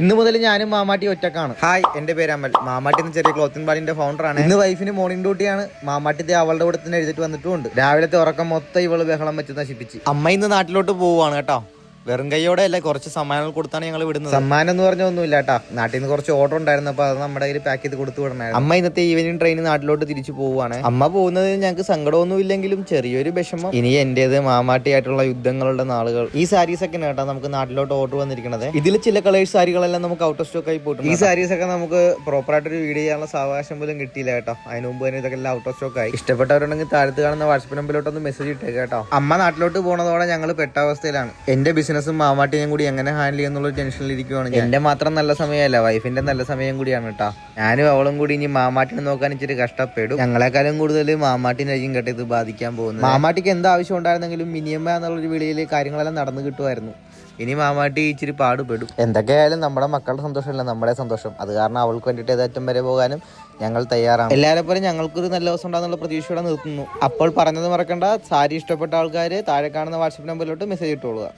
ഇന്ന് മുതൽ ഞാനും മാമാട്ടി ഒറ്റക്കാണ്. ഹായ് എന്റെ പേര് അമൽ. മാമാട്ടി എന്ന ചെറിയ ക്ലോത്തിങ് ബാലിന്റെ ഫൗണ്ടർ ആണ്. ഇന്ന് വൈഫിന് മോർണിംഗ് ഡ്യൂട്ടിയാണ് മാമാട്ടി അവളുടെ കൂടെ തന്നെ എഴുതിട്ട് വന്നിട്ടുണ്ട് രാവിലത്തെ ഉറക്കം മൊത്തം ഇവൾ ബഹളം വെച്ച് നശിപ്പിച്ച്. അമ്മ ഇന്ന് നാട്ടിലോട്ട് പോവുകയാണ് കേട്ടോ. വെറും കൈയോടെ അല്ലേ കുറച്ച് സമ്മാനങ്ങൾ കൊടുത്താണ് ഞങ്ങൾ വിടുന്നത്. സമ്മാനം എന്ന് പറഞ്ഞ ഒന്നുമില്ല കേട്ടാ. നാട്ടിൽ നിന്ന് കുറച്ച് ഓർഡർ ഉണ്ടായിരുന്നു അപ്പൊ അത് നമ്മുടെ കയ്യിൽ പാക്ക് ചെയ്ത് കൊടുത്തു വിടണമായിരുന്നു അമ്മ ഇന്നത്തെ ഈവനിങ് ട്രെയിൻ നാട്ടിലോട്ട് തിരിച്ചു പോവുകയാണ് അമ്മ പോകുന്നത് ഞങ്ങൾക്ക് സങ്കടമൊന്നും ഇല്ലെങ്കിലും ചെറിയൊരു വിഷമം. ഇനി എന്റേത് മാമാട്ടിയായിട്ടുള്ള യുദ്ധങ്ങളുടെ നാളുകൾ. ഈ സാരീസ് ഒക്കെ കേട്ടാ നമുക്ക് നാട്ടിലോട്ട് ഓർഡർ വന്നിരിക്കുന്നത് ഇതിൽ ചില കളേഴ്സ് സാരികളെല്ലാം നമുക്ക് ഔട്ട് ഓഫ് സ്റ്റോക്ക് ആയി പോയിട്ടുണ്ട് ഈ സാരീസ് ഒക്കെ നമുക്ക് പ്രോപ്പർ ആയിട്ട് ഒരു വീഡിയോ ചെയ്യാനുള്ള സാവകാശം പോലും കിട്ടിയില്ല കേട്ടോ. അതിന് മുമ്പ് തന്നെ ഇതൊക്കെ എല്ലാം ഔട്ട് ഓഫ് സ്റ്റോക്ക് ആയി. ഇഷ്ടപ്പെട്ടവരുണ്ടെങ്കിൽ താഴത്ത് കാണുന്ന വാട്സപ്പ് നമ്പറിലോട്ടൊന്ന് മെസ്സേജ് ഇട്ടേക്ക് കേട്ടോ. അമ്മ നാട്ടിലോട്ട് പോണതോടെ ഞങ്ങൾ പെട്ട അവസ്ഥയിലാണ്. എന്റെ ബിസിനസ്സും മാമാട്ടിയും കൂടി എങ്ങനെ ഹാൻഡിൽ ചെയ്യുന്നുള്ള ഞാൻ. എന്റെ മാത്രം നല്ല സമയമല്ല വൈഫിന്റെ നല്ല സമയം കൂടിയാണ് കേട്ടോ ഞാനും അവളും കൂടി ഇനി മാമാട്ടിനെ നോക്കാൻ ഇച്ചിരി കഷ്ടപ്പെടും. ഞങ്ങളെക്കാളും കൂടുതൽ മാമാട്ടിനായിരിക്കും കേട്ടോ ഇത് ബാധിക്കാൻ പോകുന്നത്. മാമാട്ടിക്ക് എന്ത് ആവശ്യം ഉണ്ടായിരുന്നെങ്കിലും മിനിയമ്മ എന്നുള്ളൊരു വിളിയിൽ കാര്യങ്ങളെല്ലാം നടന്നു കിട്ടുമായിരുന്നു. ഇനി മാമാട്ടി ഇച്ചിരി പാടുപെടും. എന്തൊക്കെയായാലും നമ്മുടെ മക്കളുടെ സന്തോഷമല്ല നമ്മുടെ സന്തോഷം. അത് കാരണം അവൾക്ക് വേണ്ടിയിട്ട് ഏതാറ്റം വരെ പോകാനും ഞങ്ങൾ തയ്യാറാണ്. എല്ലാവരെ പോലെ ഞങ്ങൾക്കൊരു നല്ല ദിവസം ഉണ്ടാകുന്നുള്ള പ്രതീക്ഷയോടെ നിർത്തുന്നു അപ്പോൾ പറഞ്ഞത് മറക്കണ്ട സാരി ഇഷ്ടപ്പെട്ട ആൾക്കാർ താഴെ കാണുന്ന വാട്സപ്പ് നമ്പറിലോട്ട് മെസ്സേജ് ഇട്ടോളുക.